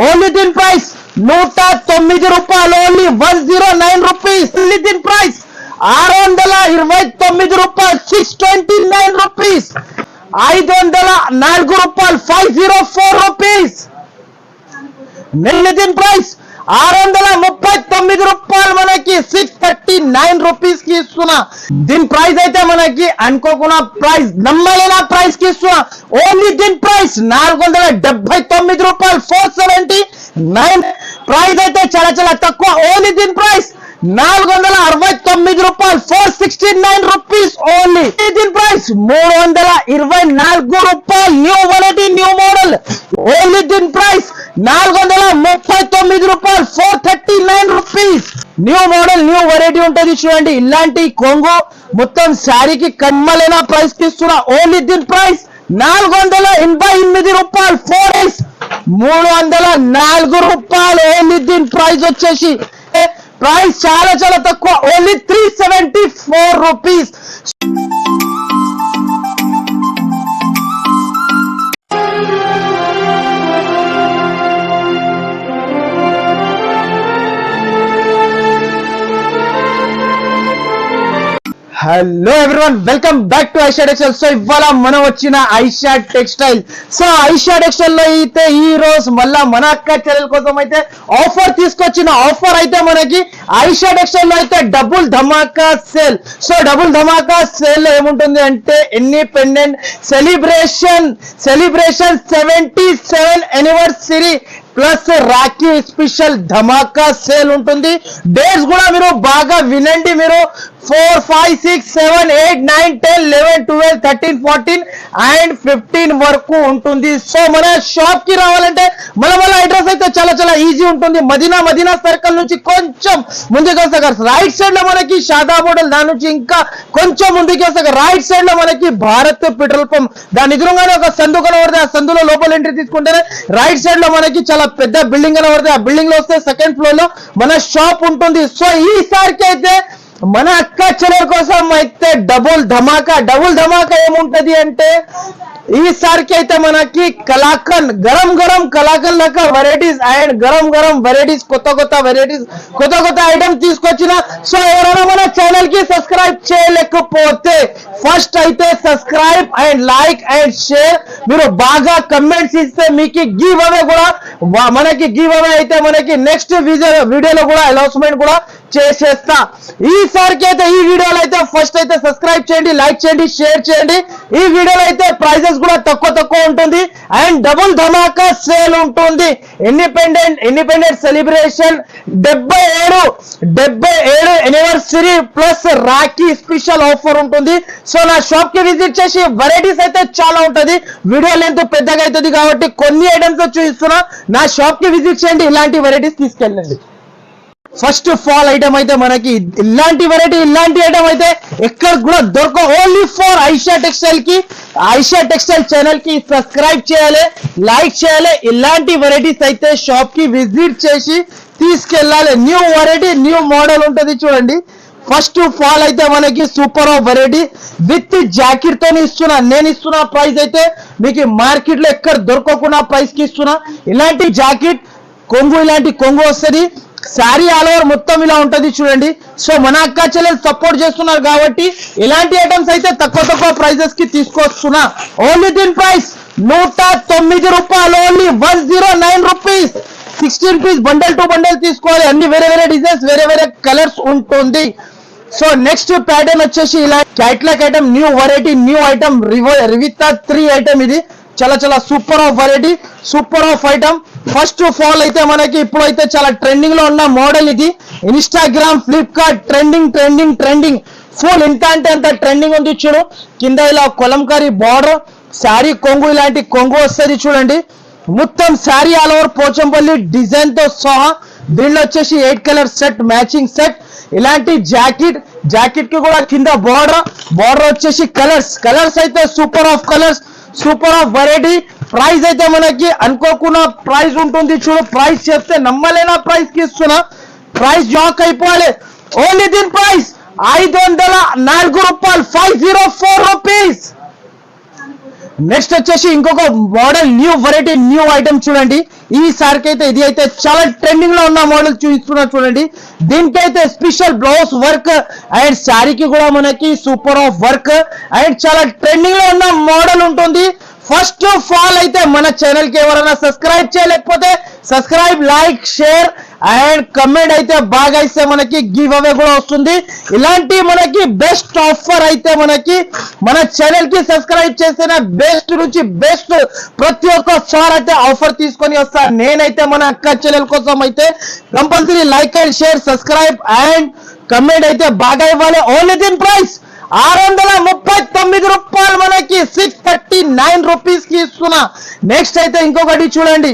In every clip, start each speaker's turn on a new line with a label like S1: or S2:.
S1: Only దీని price నూట తొమ్మిది రూపాయలు only one zero nine rupees only దీని ప్రైస్ ఆరు వందల ఇరవై తొమ్మిది రూపాయలు సిక్స్ ట్వంటీ నైన్ రూపీస్ ఐదు వందల నాలుగు రూపాయలు ఫైవ్ జీరో ఫోర్ రూపీస్ నిన్న దీని ప్రైస్ ఆరు వందల ముప్పై తొమ్మిది రూపాయలు మనకి సిక్స్ థర్టీ నైన్ రూపీస్కి ఇస్తున్నా. దీని ప్రైస్ అయితే మనకి అనుకోకుండా ప్రైస్ నమ్మలేన ప్రైస్కి ఇస్తున్నా. ఓన్లీ దీని ప్రైస్ నాలుగు వందల డెబ్బై తొమ్మిది రూపాయలు ఫోర్ సెవెంటీ నైన్ ప్రైస్ అయితే చాలా చాలా తక్కువ ఓన్లీ దీని ప్రైస్ నాలుగు వందల అరవై తొమ్మిది రూపాయలు four sixty nine rupees only దీని ప్రైస్ మూడు వందల ఇరవై నాలుగు రూపాయలు new variety new model only దీని ప్రైస్ నాలుగు వందల ముప్పై తొమ్మిది రూపాయలు four thirty nine rupees new model new variety ఉంటుంది చూడండి. ఇలాంటి కొంగు మొత్తం శారీకి కమ్మలైన ప్రైస్కి ఇస్తున్నా ఓన్లీ దీని ప్రైస్ నాలుగు వందల ఎనభై ఎనిమిది రూపాయలు ఫోర్ ఎస్ మూడు వందల నాలుగు రూపాయలు ఓన్లీ దీని ప్రైస్ వచ్చేసి ప్రైస్ చాలా చాలా తక్కువ. Only three seventy four rupees hello everyone welcome back to Aisha textile so ఇవాళ మనం వచ్చిన ఐషా టెక్స్టైల్ సో ఐషా టెక్స్టైల్లో అయితే ఈ రోజు మళ్ళా మన అక్క చెల్లెల కోసం అయితే ఆఫర్ తీసుకొచ్చిన ఆఫర్ అయితే మనకి ఐషా టెక్స్టైల్లో అయితే double dhamaka sale so double dhamaka సేల్లో ఏముంటుంది అంటే independent celebration celebration seventy seven anniversary plus Rakhi special dhamaka sale ఉంటుంది. డేట్స్ కూడా మీరు బాగా వినండి మీరు. Four five six seven eight nine ten eleven twelve thirteen fourteen and fifteen వరకు ఉంటుంది. సో మన షాప్కి రావాలంటే మన మన అడ్రస్ అయితే చాలా చాలా ఈజీ ఉంటుంది. మదీనా మదీనా సర్కిల్ నుంచి కొంచెం ముందుకు వస్తే రైట్ సైడ్లో మనకి షాదా హోటల్ దాని నుంచి ఇంకా కొంచెం ముందుకు వస్తే రైట్ సైడ్లో మనకి భారత్ పెట్రోల్ పంప్. దాని ఎదురుగానే ఒక సందు కనబడితే ఆ సందులో లోపల ఎంట్రీ తీసుకుంటేనే రైట్ సైడ్లో మనకి చాలా పెద్ద బిల్డింగ్ కనబడితే ఆ బిల్డింగ్లో వస్తే సెకండ్ ఫ్లోర్లో మన షాప్ ఉంటుంది. సో ఈసారికి అయితే మన అక్క చెల్లెల కోసం అయితే డబుల్ ధమాకా డబుల్ ధమాకా ఏముంటది అంటే ఈసారికి అయితే మనకి కలాకన్ గరం గరం కలాకన్ లెక్క వెరైటీస్ అండ్ గరం గరం వెరైటీస్ కొత్త కొత్త వెరైటీస్ కొత్త కొత్త ఐటమ్ తీసుకొచ్చిన సో ఎవరైనా మన ఛానల్కి సబ్స్క్రైబ్ చేయలేకపోతే ఫస్ట్ అయితే subscribe and like and share మీరు బాగా కమెంట్స్ ఇస్తే మీకు గివ్ అవే కూడా వా- మనకి గివ్ అవే అయితే మనకి నెక్స్ట్ వీడియో వీడియోలో కూడా అనౌన్స్మెంట్ కూడా చేసేస్తా. ఈసారికి అయితే ఈ వీడియోలో అయితే ఫస్ట్ అయితే సబ్స్క్రైబ్ చేయండి లైక్ చేయండి షేర్ చేయండి. ఈ వీడియోలో అయితే ప్రైజెస్ కూడా తక్కువ తక్కువ ఉంటుంది. అండ్ డబుల్ ధమాకా సేల్ ఉంటుంది. ఇండిపెండెంట్ ఇండిపెండెంట్ సెలబ్రేషన్ డెబ్బై ఏడు డెబ్బై ఏడు anniversary plus Rakhi special offer ఉంటుంది. సో నా షాప్కి విజిట్ చేసి వెరైటీస్ అయితే చాలా ఉంటుంది. వీడియో లెంత్ పెద్దగా అవుతుంది కాబట్టి కొన్ని ఐటమ్స్ చూపిస్తున్నా. నా షాప్కి విజిట్ చేయండి ఇలాంటి వెరైటీస్ తీసుకెళ్ళండి. ఫస్ట్ ఫాల్ ఐటమ్ అయితే మనకి ఇలాంటి వెరైటీ ఇలాంటి ఐటమ్ అయితే ఎక్కడ కూడా దొరక ఓన్లీ ఫర్ ఐషా టెక్స్టైల్కి ఐషా టెక్స్టైల్ ఛానల్కి సబ్స్క్రైబ్ చేయాలి లైక్ చేయాలి. ఇలాంటి వెరైటీస్ అయితే షాప్కి విజిట్ చేసి తీసుకెళ్ళాలి. న్యూ వెరైటీ న్యూ మోడల్ ఉంటుంది చూడండి. ఫస్ట్ ఫాల్ అయితే మనకి సూపర్ ఆఫ్ వెరైటీ విత్ జాకెట్తో ఇస్తున్నా. నేను ఇస్తున్న ప్రైస్ అయితే మీకు మార్కెట్లో ఎక్కడ దొరకకుండా ప్రైస్కి ఇస్తున్నా. ఇలాంటి జాకెట్ కొంగు ఇలాంటి కొంగు వస్తుంది. శారీ ఆల్ ఓవర్ మొత్తం ఇలా ఉంటది చూడండి. సో మన అక్క చెల్లెలు సపోర్ట్ చేస్తున్నారు కాబట్టి ఇలాంటి ఐటమ్స్ అయితే తక్కువ తక్కువ ప్రైజెస్కి తీసుకొస్తున్నా. ఓన్లీ దీని ప్రైస్ నూట తొమ్మిది రూపాయలు only one zero nine rupees sixteen piece bundle to bundle తీసుకోవాలి. అన్ని వేరే వేరే డిజైన్స్ వేరే వేరే కలర్స్ ఉంటుంది. సో నెక్స్ట్ ప్యాటర్న్ వచ్చేసి ఇలా. Catalogue item new variety new item రివితా three item ఇది. చాలా చాలా super of variety super of item first fall అయితే మనకి ఇప్పుడైతే చాలా ట్రెండింగ్లో ఉన్న మోడల్ ఇది. Instagram Flipkart trending trending trending full ఎంత అంటే అంత ట్రెండింగ్ ఉంది చూడు. కింద ఇలా కొలంకారీ బార్డర్ శారీ కొంగు ఇలాంటి కొంగు వస్తుంది చూడండి. మొత్తం శారీ ఆల్ ఓవర్ పోచంపల్లి డిజైన్తో సహా దీనిలో వచ్చేసి eight colour set matching set ఇలాంటి జాకెట్ జాకెట్కి కూడా కింద బార్డర్ బార్డర్ వచ్చేసి కలర్స్ కలర్స్ అయితే super of colours super of variety. Price అయితే మనకి అనుకోకుండా ప్రైస్ ఉంటుంది. చూడు ప్రైస్ చెప్తే నమ్మలేనా ప్రైస్కి ఇస్తున్నా. ప్రైస్ జాక్ అయిపోవాలి. ఓన్లీ దీని ప్రైస్ ఐదు వందల నాలుగు రూపాయలు. Five zero four rupees. Next వచ్చేసి ఇంకొక model new variety new item చూడండి. ఈ అయితే ఇది అయితే చాలా ట్రెండింగ్లో ఉన్న మోడల్ చూపిస్తున్నా చూడండి. దీనికైతే స్పెషల్ బ్లౌజ్ వర్క్ అండ్ శారీకి కూడా మనకి సూపర్ ఆఫ్ వర్క్ అండ్ చాలా ట్రెండింగ్లో ఉన్న మోడల్ ఉంటుంది. ఫస్ట్ ఆఫ్ ఆల్ అయితే మన ఛానల్కి ఎవరైనా సబ్స్క్రైబ్ చేయలేకపోతే subscribe like share and comment అయితే బాగా ఇస్తే మనకి గివ్ అవే కూడా వస్తుంది. ఇలాంటి మనకి బెస్ట్ ఆఫర్ అయితే మనకి మన ఛానల్కి సబ్స్క్రైబ్ చేసిన బెస్ట్ నుంచి బెస్ట్ ప్రతి ఒక్క సార్ అయితే ఆఫర్ తీసుకొని వస్తా. నేనైతే మన అక్క ఛానల్ కోసం అయితే compulsory like and share subscribe and comment అయితే బాగా ఇవ్వాలి. ఓన్లీ దీని ప్రైస్ ఆరు వందల ముప్పై తొమ్మిది రూపాయలు మనకి సిక్స్ థర్టీ నైన్ రూపీస్కి ఇస్తున్నా. నెక్స్ట్ అయితే ఇంకొకటి చూడండి.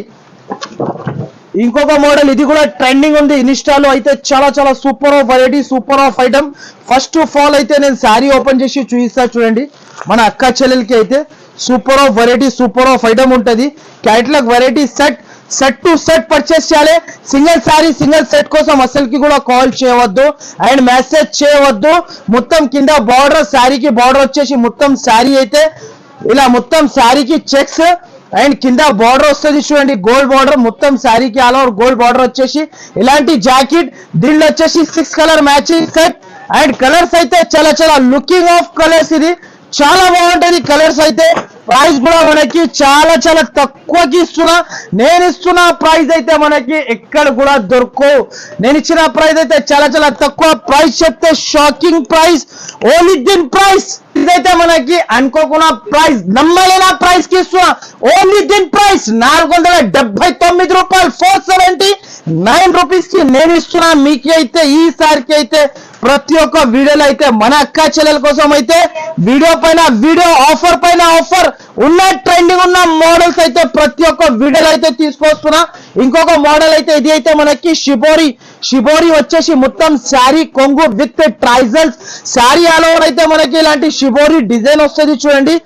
S1: ఇంకొక మోడల్ ఇది కూడా ట్రెండింగ్ ఉంది. ఇన్స్టాలో అయితే చాలా చాలా super of variety super of item first of all అయితే నేను శారీ ఓపెన్ చేసి చూపిస్తా చూడండి. మన అక్క చెల్లెలకి అయితే super of variety super of item ఉంటుంది. Catalogue variety set set to set purchase చేయాలి. సింగిల్ శారీ సింగిల్ సెట్ కోసం అసలుకి కూడా కాల్ చేయవద్దు. అండ్ మెసేజ్ చేయవద్దు. మొత్తం కింద బార్డర్ శారీకి బార్డర్ వచ్చేసి మొత్తం శారీ అయితే ఇలా మొత్తం శారీకి చెక్స్ అండ్ కింద బార్డర్ వస్తుంది చూడండి. గోల్డ్ బార్డర్ మొత్తం శారీకి ఆల్ ఓవర్ గోల్డ్ బార్డర్ వచ్చేసి ఇలాంటి జాకెట్ దీనిలో వచ్చేసి six colour matching set and colours అయితే చాలా చాలా లుకింగ్ ఆఫ్ కలర్స్ ఇది. చాలా బాగుంటుంది కలర్స్ అయితే. ప్రైస్ కూడా మనకి చాలా చాలా తక్కువకి ఇస్తున్నా. నేను ఇస్తున్న ప్రైస్ అయితే మనకి ఎక్కడ కూడా దొరకవు. నేను ఇచ్చిన ప్రైస్ అయితే చాలా చాలా తక్కువ ప్రైస్ చెప్తే షాకింగ్ ప్రైస్ ఓన్లీ దీన్ ప్రైస్ ఇదైతే మనకి అనుకోకుండా ప్రైస్ నమ్మలేన ప్రైస్కి ఇస్తున్నా. ఓన్లీ దీన్ ప్రైస్ నాలుగు వందల డెబ్బై తొమ్మిది రూపాయలు ఫోర్ సెవెంటీ నైన్ రూపీస్కి నేను ఇస్తున్నా. మీకు అయితే ఈసారికి అయితే ప్రతి ఒక్క వీడియోలో అయితే మన అక్క చెల్లెల కోసం అయితే వీడియో పైన వీడియో ఆఫర్ పైన ఆఫర్ ఉన్న ట్రెండింగ్ ఉన్న మోడల్స్ అయితే ప్రతి ఒక్క వీడియోలో అయితే తీసుకొస్తున్నా. ఇంకొక మోడల్ అయితే ఇది అయితే మనకి షిబోరి షిబోరి వచ్చేసి మొత్తం శారీ కొంగు విత్ ట్రైజల్స్. శారీ ఆల్ ఓవర్ అయితే మనకి ఇలాంటి షిబోరి డిజైన్ వస్తుంది చూడండి.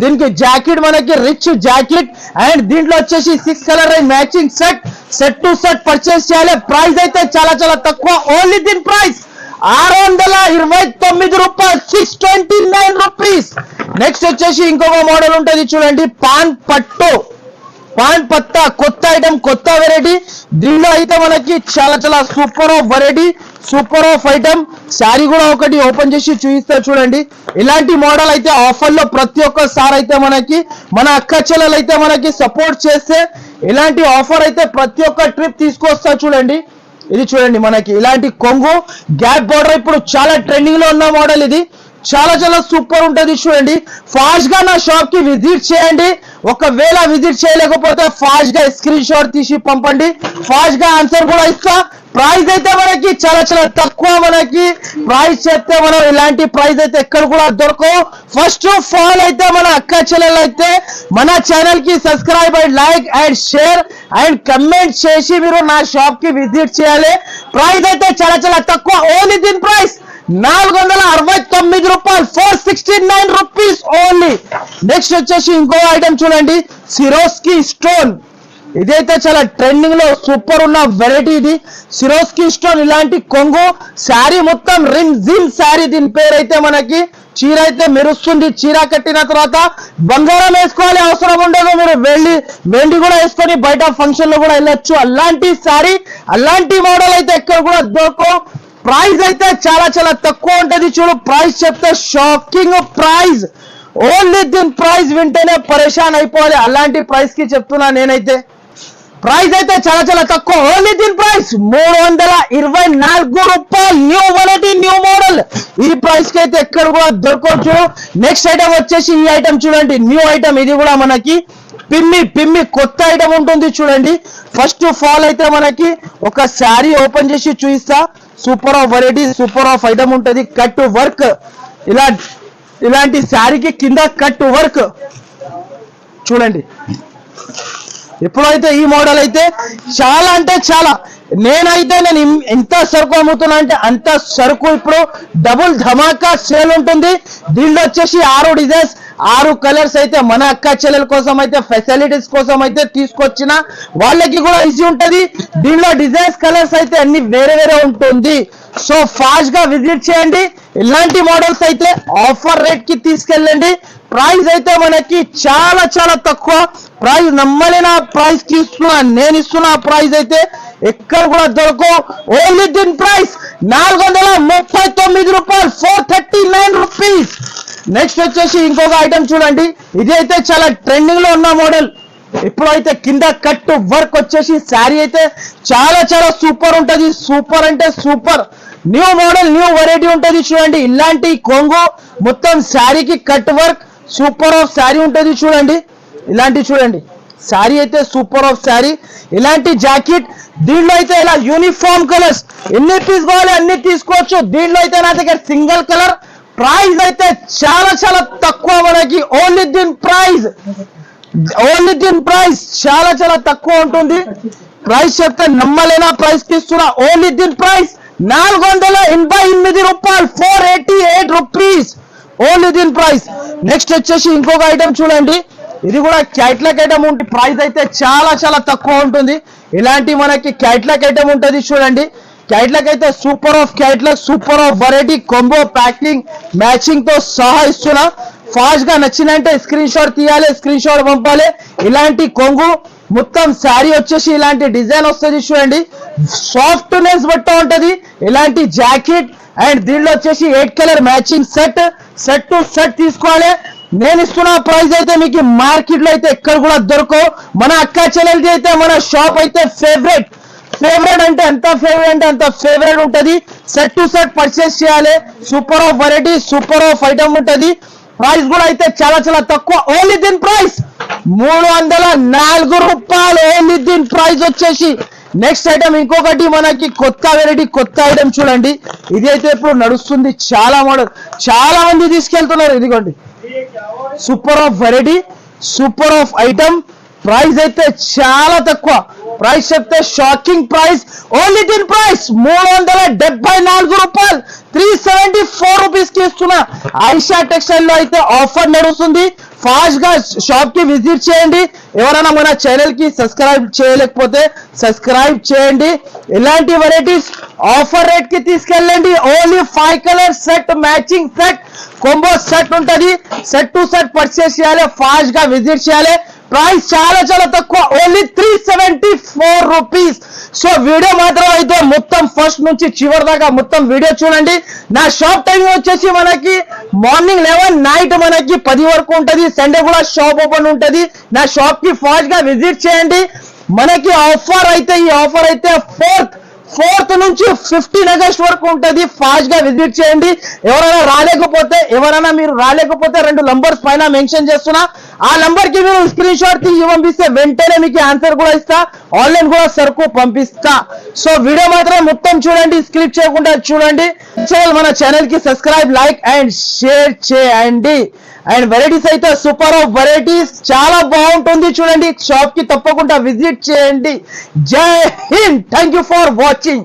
S1: దీనికి జాకెట్ మనకి రిచ్ జాకెట్. అండ్ దీంట్లో వచ్చేసి six colour matching set set to set purchase చేయాలి. ప్రైస్ అయితే చాలా చాలా తక్కువ. ఓన్లీ దీని ప్రైస్ ఆరు వందల ఇరవై తొమ్మిది రూపాయలు six twenty nine rupees next వచ్చేసి ఇంకొక మోడల్ ఉంటుంది చూడండి పాన్ పట్టు. పాన్ పత్తా కొత్త ఐటమ్ కొత్త వెరైటీ దీనిలో అయితే మనకి చాలా చాలా super of variety super of item sari కూడా ఒకటి ఓపెన్ చేసి చూపిస్తా చూడండి. ఇలాంటి మోడల్ అయితే ఆఫర్లో ప్రతి ఒక్క సార్ అయితే మనకి మన అక్క చెల్లెలు అయితే మనకి సపోర్ట్ చేస్తే ఇలాంటి ఆఫర్ అయితే ప్రతి ఒక్క ట్రిప్ తీసుకొస్తా చూడండి. ఇది చూడండి మనకి ఇలాంటి కొంగు గ్యాప్ బార్డర్ ఇప్పుడు చాలా ట్రెండింగ్లో ఉన్న మోడల్ ఇది. చాలా చాలా సూపర్ ఉంటుంది చూడండి. ఫాస్ట్గా నా షాప్కి విజిట్ చేయండి. ఒకవేళ విజిట్ చేయలేకపోతే ఫాస్ట్గా స్క్రీన్ షాట్ తీసి పంపండి. ఫాస్ట్గా ఆన్సర్ కూడా ఇస్తా. ప్రైస్ అయితే మనకి చాలా చాలా తక్కువ మనకి. ప్రైజ్ చెప్తే మనం ఇలాంటి ప్రైస్ అయితే ఎక్కడ కూడా దొరకవు. ఫస్ట్ ఆఫ్ ఆల్ అయితే మన అక్క చెల్లెలు అయితే మన ఛానల్కి subscribe and like and share and comment చేసి మీరు నా షాప్కి విజిట్ చేయాలి. ప్రైస్ అయితే చాలా చాలా తక్కువ. ఓన్లీ దీని ప్రైస్ నాలుగు వందల అరవై తొమ్మిది రూపాయలు. Four sixty nine rupees only. Next వచ్చేసి ఇంకో ఐటమ్ చూడండి. Swarovski stone. ఇదైతే చాలా ట్రెండింగ్లో సూపర్ ఉన్న వెరైటీ ఇది. సిరోస్కి స్టోన్ ఇలాంటి కొంగు శారీ మొత్తం రిమ్ జిమ్ శారీ దీని పేరు అయితే మనకి. చీర అయితే మెరుస్తుంది. చీర కట్టిన తర్వాత బంగారం వేసుకోవాలి అవసరం ఉండదు. మీరు వెళ్ళి వెండి కూడా వేసుకొని బయట ఫంక్షన్లో కూడా వెళ్ళొచ్చు. అలాంటి శారీ అలాంటి మోడల్ అయితే ఎక్కడ కూడా దొరకవు. ప్రైస్ అయితే చాలా చాలా తక్కువ ఉంటది. చూడు ప్రైస్ చెప్తే షాకింగ్ ప్రైస్ ఓన్లీ దీని ప్రైస్ వింటేనే పరేషాన్ అయిపోవాలి. అలాంటి ప్రైస్కి చెప్తున్నా నేనైతే. ప్రైస్ అయితే చాలా చాలా తక్కువ. ఓన్లీ దీని ప్రైస్ మూడు వందల ఇరవై నాలుగు రూపాయలు. న్యూ వెరైటీ న్యూ మోడల్ ఈ ప్రైస్కి అయితే ఎక్కడ కూడా దొరకవచ్చు నెక్స్ట్ ఐటమ్ వచ్చేసి ఈ ఐటమ్ చూడండి. న్యూ ఐటమ్ ఇది కూడా మనకి. పిమ్మి పిమ్మి కొత్త ఐటమ్ ఉంటుంది చూడండి. ఫస్ట్ ఫాల్ అయితే మనకి ఒక శారీ ఓపెన్ చేసి చూపిస్తా. Super of variety super of item ఉంటుంది. కట్ వర్క్ ఇలా ఇలాంటి శారీకి కింద కట్ వర్క్ చూడండి. ఎప్పుడైతే ఈ మోడల్ అయితే చాలా అంటే చాలా. నేనైతే నేను ఎంత సరుకు అమ్ముతున్నా అంటే అంత సరుకు ఇప్పుడు డబుల్ ధమాకా సేల్ ఉంటుంది. దీనిలో వచ్చేసి ఆరు డిజైన్స్ ఆరు కలర్స్ అయితే మన అక్క చెల్లెల కోసం అయితే ఫెసిలిటీస్ కోసం అయితే తీసుకొచ్చిన వాళ్ళకి కూడా ఈజీ ఉంటది. దీనిలో డిజైన్స్ కలర్స్ అయితే అన్ని వేరే వేరే ఉంటుంది. సో ఫాస్ట్గా విజిట్ చేయండి. ఇలాంటి మోడల్స్ అయితే ఆఫర్ రేట్కి తీసుకెళ్ళండి. ప్రైస్ అయితే మనకి చాలా చాలా తక్కువ. ప్రైస్ నమ్మలేని ప్రైస్కి ఇస్తున్నా నేను ఇస్తున్న ప్రైస్ అయితే ఎక్కడ కూడా దొరకవు. ఓన్లీ దీని ప్రైస్ నాలుగు వందల ముప్పై తొమ్మిది రూపాయలు four thirty nine rupees next వచ్చేసి ఇంకొక ఐటమ్ చూడండి. ఇది అయితే చాలా ట్రెండింగ్లో ఉన్న మోడల్ ఇప్పుడైతే కింద కట్ వర్క్ వచ్చేసి శారీ అయితే చాలా చాలా సూపర్ ఉంటది. సూపర్ అంటే super new model new variety ఉంటది చూడండి. ఇలాంటి కొంగు మొత్తం శారీకి cut work super of sari ఉంటది చూడండి. ఇలాంటి చూడండి. శారీ అయితే సూపర్ ఆఫ్ శారీ ఇలాంటి జాకెట్ దీంట్లో అయితే ఇలా యూనిఫామ్ కలర్స్ ఎన్ని తీసుకోవాలి? అన్ని తీసుకోవచ్చు. దీంట్లో అయితే నా దగ్గర సింగిల్ కలర్ ప్రైస్ అయితే చాలా చాలా తక్కువ మనకి. ఓన్లీ దీని ప్రైస్ ఓన్లీ దీని ప్రైజ్ చాలా చాలా తక్కువ ఉంటుంది. ప్రైస్ చెప్తే నమ్మలేనా ప్రైస్కి ఓన్లీ దీని ప్రైస్ నాలుగు వందల ఎనభై ఎనిమిది రూపాయలు. Four eighty eight rupees only దీని ప్రైస్ నెక్స్ట్ వచ్చేసి ఇంకొక ఐటమ్ చూడండి. ఇది కూడా క్యాట్లాక్ ఐటమ్ ఉంటుంది ప్రైస్ అయితే చాలా చాలా తక్కువ ఉంటుంది. ఇలాంటి మనకి క్యాట్లాక్ ఐటమ్ ఉంటుంది చూడండి. క్యాట్లాక్ అయితే super of catalogue super of variety combo packing మ్యాచింగ్తో సహా ఇస్తున్నా. ఫాస్ట్గా నచ్చిందంటే స్క్రీన్ షాట్ తీయాలి స్క్రీన్ షాట్ పంపాలి. ఇలాంటి కొంగు మొత్తం శారీ వచ్చేసి ఇలాంటి డిజైన్ వస్తుంది చూడండి. సాఫ్ట్నెస్ బట్ట ఉంటది. ఇలాంటి జాకెట్ అండ్ దీనిలో వచ్చేసి eight colour matching set set to set తీసుకోవాలి. నేను ఇస్తున్న ప్రైస్ అయితే మీకు మార్కెట్లో అయితే ఎక్కడ కూడా దొరకవు. మన అక్క చెల్లెలది అయితే మన షాప్ అయితే ఫేవరెట్ ఫేవరెట్ అంటే ఎంత ఫేవరెట్ అంటే అంత ఫేవరెట్ ఉంటది. సెట్ టు సెట్ పర్చేస్ చేయాలి. Super of variety super of item ఉంటది. ప్రైస్ కూడా అయితే చాలా చాలా తక్కువ. ఓన్లీ దీని ప్రైస్ మూడు వందల నాలుగు రూపాయలు ఓన్లీ దీని ప్రైస్ వచ్చేసి. నెక్స్ట్ ఐటమ్ ఇంకొకటి మనకి కొత్త వెరైటీ కొత్త ఐటమ్ చూడండి. ఇది అయితే ఇప్పుడు నడుస్తుంది. చాలా మోడల్ చాలా మంది తీసుకెళ్తున్నారు. ఇదిగోండి. Super of variety super of item price అయితే చాలా తక్కువ. ప్రైస్ చెప్తే షాకింగ్ ప్రైస్ ఓన్లీ దీని ప్రైస్ మూడు వందల డెబ్బై నాలుగు రూపాయలు. త్రీ సెవెంటీ ఫోర్ రూపీస్కి ఇస్తున్నా ఐషా టెక్స్టైల్లో అయితే ఆఫర్ నడుస్తుంది. ఫాస్ట్గా షాప్కి విజిట్ చేయండి. ఎవరైనా మన ఛానల్కి సబ్స్క్రైబ్ చేయలేకపోతే సబ్స్క్రైబ్ చేయండి. ఇలాంటి వెరైటీస్ ఆఫర్ రేట్కి తీసుకెళ్ళండి. Only five colour set matching set combo set ఉంటది. సెట్ టు సెట్ పర్చేస్ చేయాలి ఫాస్ట్గా విజిట్ చేయాలి. ప్రైస్ చాలా చాలా తక్కువ. Only three seventy four rupees so video మాత్రం అయితే మొత్తం ఫస్ట్ నుంచి చివరి దాకా మొత్తం వీడియో చూడండి. నా షాప్ టైమింగ్ వచ్చేసి మనకి మార్నింగ్ లెవెన్ నైట్ మనకి పది వరకు ఉంటది. సండే కూడా షాప్ ఓపెన్ ఉంటది. నా షాప్కి ఫాస్ట్గా విజిట్ చేయండి. మనకి ఆఫర్ అయితే ఈ ఆఫర్ అయితే ఫోర్త్ ఫోర్త్ నుంచి ఫిఫ్టీన్ ఆగస్ట్ వరకు ఉంటది. ఫాస్ట్గా విజిట్ చేయండి. ఎవరైనా రాలేకపోతే ఎవరైనా మీరు రాలేకపోతే రెండు నంబర్స్ పైన మెన్షన్ చేస్తున్నా. ఆ నంబర్కి మీరు స్క్రీన్ షాట్ తీసి పంపిస్తే వెంటనే మీకు ఆన్సర్ కూడా ఇస్తా. ఆన్లైన్ కూడా సరుకు పంపిస్తా. సో వీడియో మాత్రం మొత్తం చూడండి స్క్రిప్ట్ చేయకుండా చూడండి. మన ఛానల్కి సబ్స్క్రైబ్ లైక్ అండ్ షేర్ చేయండి. అండ్ వెరైటీస్ అయితే సూపర్ ఆఫ్ వెరైటీస్ చాలా బాగుంటుంది చూడండి. షాప్కి తప్పకుండా విజిట్ చేయండి. జై Hind thank you for watching